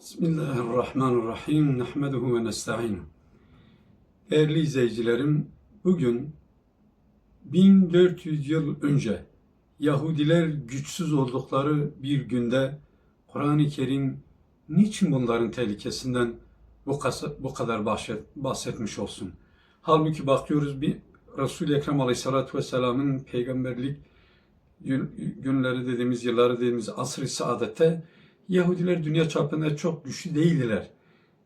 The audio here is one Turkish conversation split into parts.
Bismillahirrahmanirrahim. Nehmeduhu ve nesta'inu. Değerli izleyicilerim, bugün 1400 yıl önce Yahudiler güçsüz oldukları bir günde Kur'an-ı Kerim niçin bunların tehlikesinden bu, kadar bahset- bahsetmiş olsun? Halbuki bakıyoruz bir Resul-i Ekrem Aleyhisselatü Vesselam'ın peygamberlik gün- günleri dediğimiz, yılları dediğimiz asr-ı saadette Yahudiler dünya çapında çok güçlü değildiler.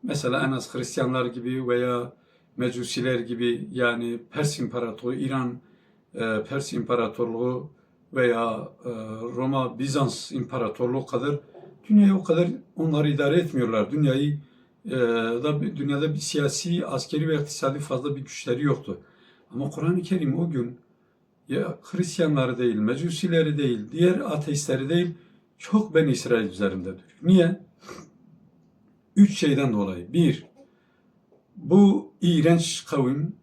Mesela en az Hristiyanlar gibi veya Mecusiler gibi yani Pers İmparatorluğu, İran e, Pers İmparatorluğu veya e, Roma Bizans İmparatorluğu kadar dünyayı o kadar onları idare etmiyorlar. Dünyayı e, da dünyada bir siyasi, askeri ve iktisadi fazla bir güçleri yoktu. Ama Kur'an-ı Kerim o gün ya Hristiyanları değil, Mecusileri değil, diğer ateistleri değil, çok Ben İsrail üzerinde duruyor. Niye? Üç şeyden dolayı. Bir, bu iğrenç kavim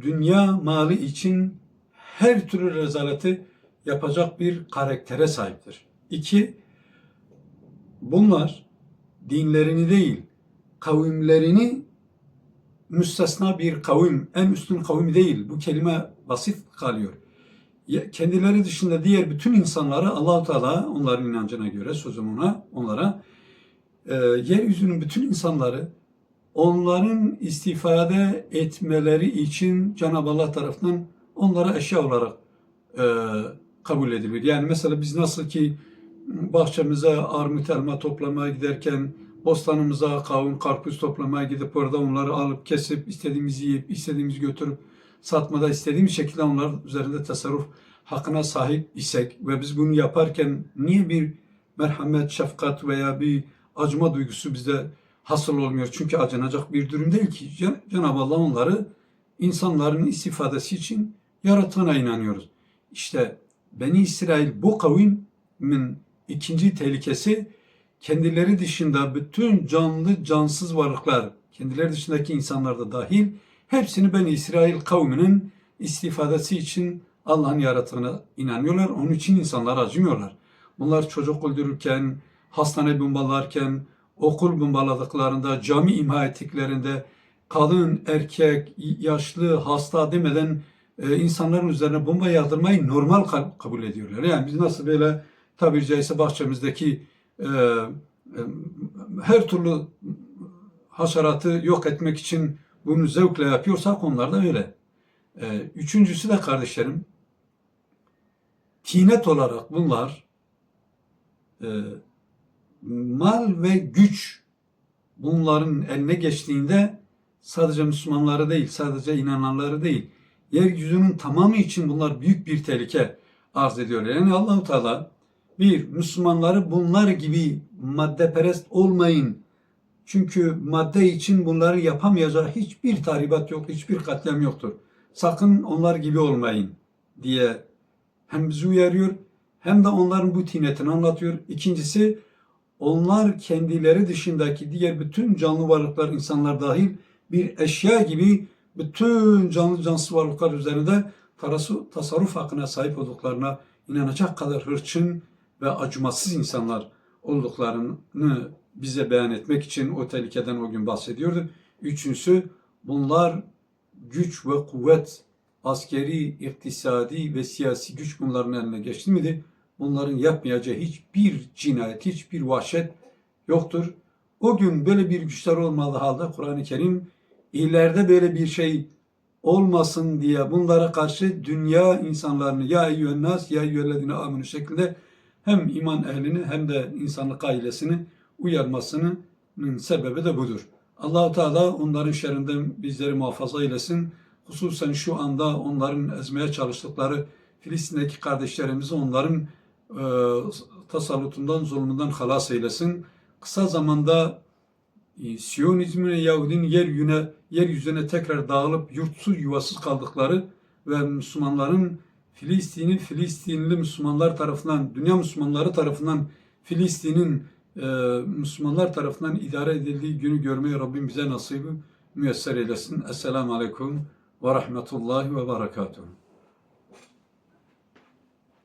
dünya mali için her türlü rezaleti yapacak bir karaktere sahiptir. İki, bunlar dinlerini değil, kavimlerini müstesna bir kavim, en üstün kavim değil. Bu kelime basit kalıyor. Kendileri dışında diğer bütün insanları allah Teala onların inancına göre sözüm ona, onlara e, yeryüzünün bütün insanları onların istifade etmeleri için Cenab-ı Allah tarafından onlara eşya olarak e, kabul edilir. Yani mesela biz nasıl ki bahçemize armut elma toplamaya giderken bostanımıza kavun karpuz toplamaya gidip orada onları alıp kesip istediğimizi yiyip istediğimizi götürüp satmada istediğimiz şekilde onlar üzerinde tasarruf hakkına sahip isek ve biz bunu yaparken niye bir merhamet, şefkat veya bir acıma duygusu bizde hasıl olmuyor? Çünkü acınacak bir durum değil ki. Cen- Cenab-ı Allah onları insanların istifadesi için yarattığına inanıyoruz. İşte Beni İsrail bu kavimin ikinci tehlikesi kendileri dışında bütün canlı cansız varlıklar, kendileri dışındaki insanlar da dahil hepsini Beni İsrail kavminin istifadesi için Allah'ın yarattığına inanıyorlar. Onun için insanlar acımıyorlar. Bunlar çocuk öldürürken, hastane bombalarken, okul bombaladıklarında, cami imha ettiklerinde, kadın, erkek, yaşlı, hasta demeden e, insanların üzerine bomba yağdırmayı normal ka- kabul ediyorlar. Yani biz nasıl böyle tabiri caizse bahçemizdeki e, e, her türlü haşeratı yok etmek için bunu zevkle yapıyorsak onlar da öyle. E, üçüncüsü de kardeşlerim, tinet olarak bunlar e, mal ve güç bunların eline geçtiğinde sadece Müslümanları değil, sadece inananları değil, yeryüzünün tamamı için bunlar büyük bir tehlike arz ediyorlar. Yani Allahu Teala bir Müslümanları bunlar gibi maddeperest olmayın. Çünkü madde için bunları yapamayacağı hiçbir tahribat yok, hiçbir katliam yoktur. Sakın onlar gibi olmayın diye hem bizi uyarıyor hem de onların bu tinetini anlatıyor. İkincisi onlar kendileri dışındaki diğer bütün canlı varlıklar, insanlar dahil bir eşya gibi bütün canlı cansız varlıklar üzerinde tasarruf hakkına sahip olduklarına inanacak kadar hırçın ve acımasız insanlar olduklarını bize beyan etmek için o tehlikeden o gün bahsediyordu. Üçüncüsü bunlar güç ve kuvvet, askeri, iktisadi ve siyasi güç bunların eline geçti miydi? Bunların yapmayacağı hiçbir cinayet, hiçbir vahşet yoktur. O gün böyle bir güçler olmadığı halde Kur'an-ı Kerim ileride böyle bir şey olmasın diye bunlara karşı dünya insanlarını ya eyyühennas ya eyyühellezine aminu şeklinde hem iman ehlini hem de insanlık ailesini uyarmasının sebebi de budur. Allahu Teala onların şerrinden bizleri muhafaza eylesin. Hususen şu anda onların ezmeye çalıştıkları Filistin'deki kardeşlerimizi onların e, tasallutundan, zulmünden halas eylesin. Kısa zamanda e, Siyonizmin ve Yahudinin yeryüzüne, yeryüzüne tekrar dağılıp yurtsuz yuvasız kaldıkları ve Müslümanların Filistin'i Filistinli Müslümanlar tarafından, dünya Müslümanları tarafından Filistin'in e, Müslümanlar tarafından idare edildiği günü görmeyi Rabbim bize nasibi müyesser eylesin. Esselamu Aleyküm ve Rahmetullahi ve Berekatuhu.